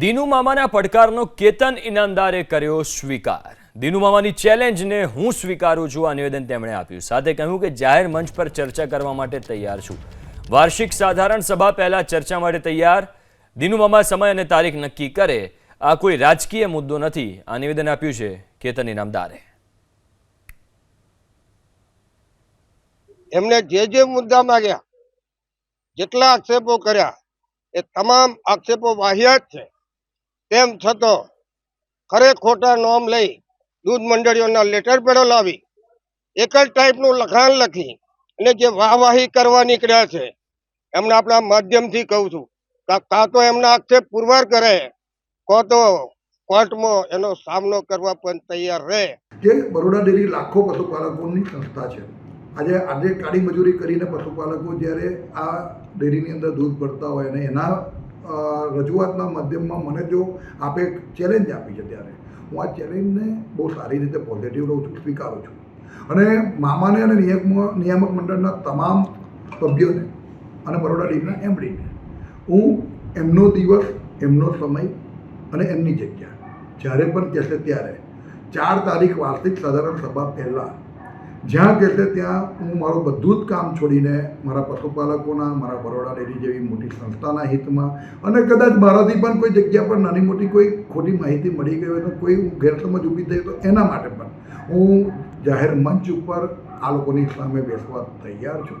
દીનુ મામાના પડકારનો કેતન ઇનામદારે કર્યો સ્વીકાર. દીનુ મામાની ચેલેન્જને હું સ્વીકારું છું, આ નિવેદન તેમણે આપ્યું. સાથે કહ્યું કે જાહેર મંચ પર ચર્ચા કરવા માટે તૈયાર છું. વાર્ષિક સાધારણ સભા પહેલા ચર્ચા માટે તૈયાર. દીનુ મામા સમય અને તારીખ નક્કી કરે. આ કોઈ રાજકીય મુદ્દો નથી. આ નિવેદન આપ્યું છે કેતન ઇનામદારે. એમને જે જે મુદ્દા માંગ્યા જેટલા આક્ષેપો કર્યા, એ તમામ આક્ષેપો વાહિયાત છે. તેમ છતાં ખરે ખોટા નોમ લઈ દૂધ મંડળીઓના લેટર પેડો લાવી. એક જ ટાઈપનું લખાણ લખી અને જે વાહવાહી કરવા નીકળ્યા છે, એમને આપણા માધ્યમથી કહું છું કાં તો એમના આક્ષેપ પુરવાર કરે, કાં તો કોર્ટમાં એનો સામનો કરવા પણ તૈયાર રહે. જે બરોડા ડેરી લાખો પશુપાલકોની સંસ્થા છે, આજે આજે કાળી મજૂરી કરીને પશુપાલકો જ્યારે આ ડેરીની અંદર દૂધ ભરતા હોય અને એના રજૂઆતના માધ્યમમાં મને જો આપે ચેલેન્જ આપી છે ત્યારે. હું આ ચેલેન્જને બહુ સારી રીતે પોઝિટિવ રહું છું, સ્વીકારું છું. અને મામાને અને નિયામક નિયામક મંડળના તમામ સભ્યોને અને બરોડા ડેરીના એમડીને, હું એમનો દિવસ, એમનો સમય અને એમની જગ્યા જ્યારે પણ કહેશે ત્યારે ચાર તારીખ વાર્ષિક સાધારણ સભા પહેલાં જ્યાં કહેશે ત્યાં હું મારું બધું જ કામ છોડીને મારા પશુપાલકોના, મારા બરોડા ડેરી જેવી મોટી સંસ્થાના હિતમાં અને કદાચ મારાથી પણ કોઈ જગ્યા પર નાની મોટી કોઈ ખોટી માહિતી મળી ગઈ હોય તો કોઈ ગેરસમજ ઊભી થઈ તો એના માટે પણ હું જાહેર મંચ ઉપર આ લોકોની સામે બેસવા તૈયાર છું.